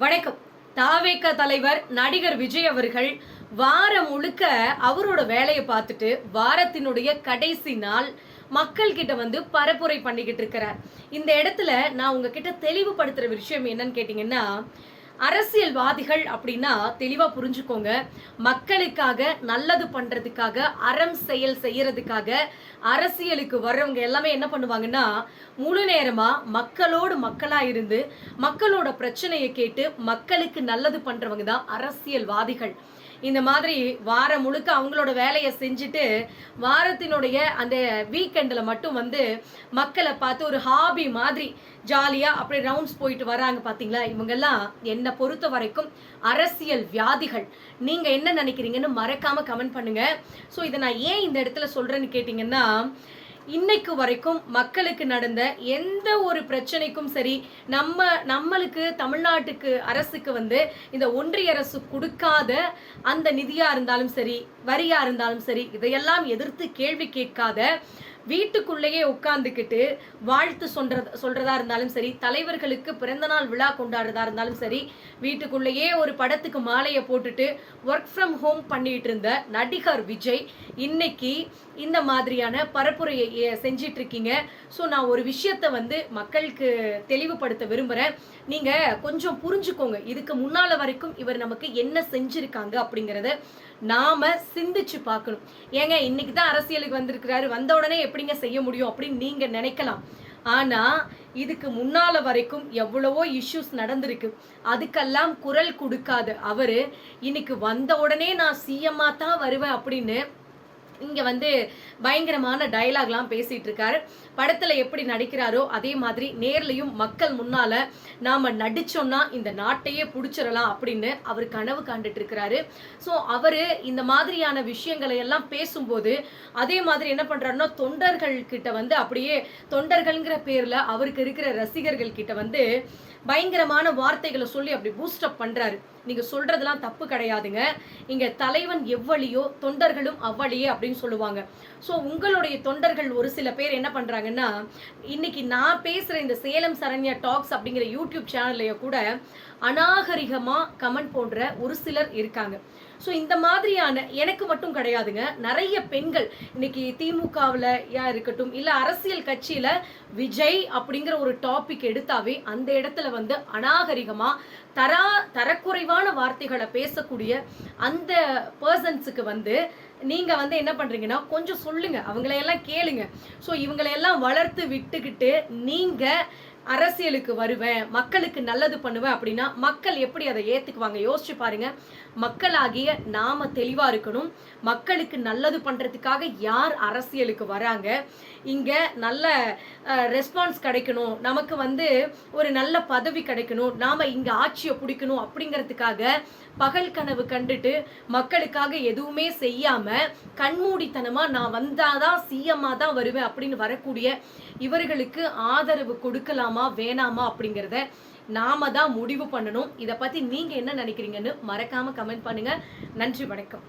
வணக்கம். தாவேக்க தலைவர் நடிகர் விஜய் அவர்கள் வாரம் முழுக்க அவரோட வேலையை பார்த்துட்டு வாரத்தினுடைய கடைசி நாள் மக்கள் கிட்ட வந்து பரப்புரை பண்ணிக்கிட்டு இருக்கிறார். இந்த இடத்துல நான் உங்ககிட்ட தெளிவுபடுத்துற விஷயம் என்னன்னு கேட்டீங்கன்னா அரசியல்வாதிகள் அப்படின்னா தெளிவாக புரிஞ்சுக்கோங்க. மக்களுக்காக நல்லது பண்ணுறதுக்காக அறம் செயல் செய்யறதுக்காக அரசியலுக்கு வர்றவங்க எல்லாமே என்ன பண்ணுவாங்கன்னா முழு நேரமாக மக்களோடு மக்களாக இருந்து மக்களோட பிரச்சனையை கேட்டு மக்களுக்கு நல்லது பண்ணுறவங்க தான் அரசியல்வாதிகள். இந்த மாதிரி வாரம் முழுக்க அவங்களோட வேலையை செஞ்சுட்டு வாரத்தினுடைய அந்த வீக்கெண்டில் மட்டும் வந்து மக்களை பார்த்து ஒரு ஹாபி மாதிரி ஜாலியாக அப்படி ரவுண்ட்ஸ் போயிட்டு வராங்க பார்த்தீங்களா இவங்கெல்லாம் என்னை பொறுத்த வரைக்கும் அரசியல் வியாதிகள். நீங்கள் என்ன நினைக்கிறீங்கன்னு மறக்காமல் கமெண்ட் பண்ணுங்கள் ஸோ இதை நான் ஏன் இந்த இடத்துல சொல்கிறேன்னு கேட்டிங்கன்னா இன்னைக்கு வரைக்கும் மக்களுக்கு நடந்த எந்த ஒரு பிரச்சனைக்கும் சரி நம்ம நம்மளுக்கு தமிழ்நாட்டுக்கு அரசுக்கு வந்து இந்த ஒன்றிய அரசு கொடுக்காத அந்த நிதியாக இருந்தாலும் சரி வரியாக இருந்தாலும் சரி இதையெல்லாம் எதிர்த்து கேள்வி கேட்காத வீட்டுக்குள்ளேயே உட்காந்துக்கிட்டு வாழ்த்து சொல்றது சொல்றதா இருந்தாலும் சரி தலைவர்களுக்கு பிறந்தநாள் விழா கொண்டாடுறதா இருந்தாலும் சரி வீட்டுக்குள்ளேயே ஒரு படத்துக்கு மாலையை போட்டுட்டு ஒர்க் ஃப்ரம் ஹோம் பண்ணிட்டு இருந்த நடிகர் விஜய் இன்னைக்கு இந்த மாதிரியான பரப்புரையை செஞ்சிட்டு இருக்கீங்க ஸோ நான் ஒரு விஷயத்த வந்து மக்களுக்கு தெளிவுபடுத்த விரும்புகிறேன் நீங்கள் கொஞ்சம் புரிஞ்சுக்கோங்க. இதுக்கு முன்னால் வரைக்கும் இவர் நமக்கு என்ன செஞ்சுருக்காங்க அப்படிங்கிறத நாம சிந்திச்சு பார்க்கணும். ஏங்க இன்னைக்கு தான் அரசியலுக்கு வந்திருக்கிறாரு. வந்த உடனே எப்படி எப்படிங்க செய்ய முடியும் அப்படின்னு நீங்க நினைக்கலாம். ஆனா இதுக்கு முன்னால வரைக்கும் எவ்வளவோ இஷ்யூஸ் நடந்திருக்கு. அதுக்கெல்லாம் குரல் கொடுக்காது அவரு இன்னைக்கு வந்த உடனே நான் சிஎம்மா தான் வருவேன் அப்படின்னு இங்கே வந்து பயங்கரமான டயலாக்லாம் பேசிகிட்டு இருக்காரு படத்தில் எப்படி நடிக்கிறாரோ அதே மாதிரி நேர்லையும் மக்கள் முன்னால் நாம் நடிச்சோம்னா இந்த நாட்டையே பிடிச்சிடலாம் அப்படின்னு அவர் கனவு கண்டுட்டு இருக்கிறாரு ஸோ அவர் இந்த மாதிரியான விஷயங்களை எல்லாம் பேசும்போது அதே மாதிரி என்ன பண்ணுறாருன்னா தொண்டர்கள் கிட்ட வந்து அப்படியே தொண்டர்கள்ங்கிற பேரில் அவருக்கு இருக்கிற ரசிகர்கள் கிட்ட வந்து பயங்கரமான வார்த்தைகளை சொல்லி அப்படி பூஸ்டப் பண்றாரு. நீங்க சொல்றதெல்லாம் தப்பு கிடையாதுங்க. இங்க தலைவன் எவ்வளியோ தொண்டர்களும் அவ்வளியே அப்படின்னு சொல்லுவாங்க. ஸோ உங்களுடைய தொண்டர்கள் ஒரு சில பேர் என்ன பண்றாங்கன்னா இன்னைக்கு நான் பேசுற இந்த சேலம் சரண்யா டாக்ஸ் அப்படிங்கிற யூடியூப் சேனல்லையோ கூட அநாகரிகமா கமெண்ட் போன்ற ஒரு சிலர் இருக்காங்க. ஸோ இந்த மாதிரியான எனக்கு மட்டும் கிடையாதுங்க. நிறைய பெண்கள் இன்னைக்கு திமுகவில் யா இருக்கட்டும் இல்லை அரசியல் கட்சியில் விஜய் அப்படிங்கிற ஒரு டாபிக் எடுத்தாவே அந்த இடத்துல வந்து அநாகரிகமாக தரா தரக்குறைவான வார்த்தைகளை பேசக்கூடிய அந்த பர்சன்ஸுக்கு வந்து நீங்க வந்து என்ன பண்றீங்கன்னா கொஞ்சம் சொல்லுங்க. அவங்களையெல்லாம் கேளுங்க. ஸோ இவங்களையெல்லாம் வளர்த்து விட்டுக்கிட்டு நீங்கள் அரசியலுக்கு வருவேன் மக்களுக்கு நல்லது பண்ணுவேன் அப்படின்னா மக்கள் எப்படி அதை ஏற்றுக்குவாங்க யோசிச்சு பாருங்க. மக்களாகிய நாம தெளிவாக இருக்கணும். மக்களுக்கு நல்லது பண்ணுறதுக்காக யார் அரசியலுக்கு வராங்க? இங்கே நல்ல ரெஸ்பான்ஸ் கிடைக்கணும். நமக்கு வந்து ஒரு நல்ல பதவி கிடைக்கணும். நாம் இங்கே ஆட்சியை பிடிக்கணும் அப்படிங்கிறதுக்காக பகல் கனவு கண்டுட்டு மக்களுக்காக எதுவுமே செய்யாமல் கண்மூடித்தனமாக நான் வந்தாதான் சிஎம்மாக தான் வருவேன் அப்படின்னு வரக்கூடிய இவர்களுக்கு ஆதரவு கொடுக்கலாமா? வேணாமா அப்படிங்கிறத நாம தான் முடிவு பண்ணணும். இதை பத்தி நீங்க என்ன நினைக்கிறீங்கன்னு மறக்காம கமெண்ட் பண்ணுங்க. நன்றி வணக்கம்.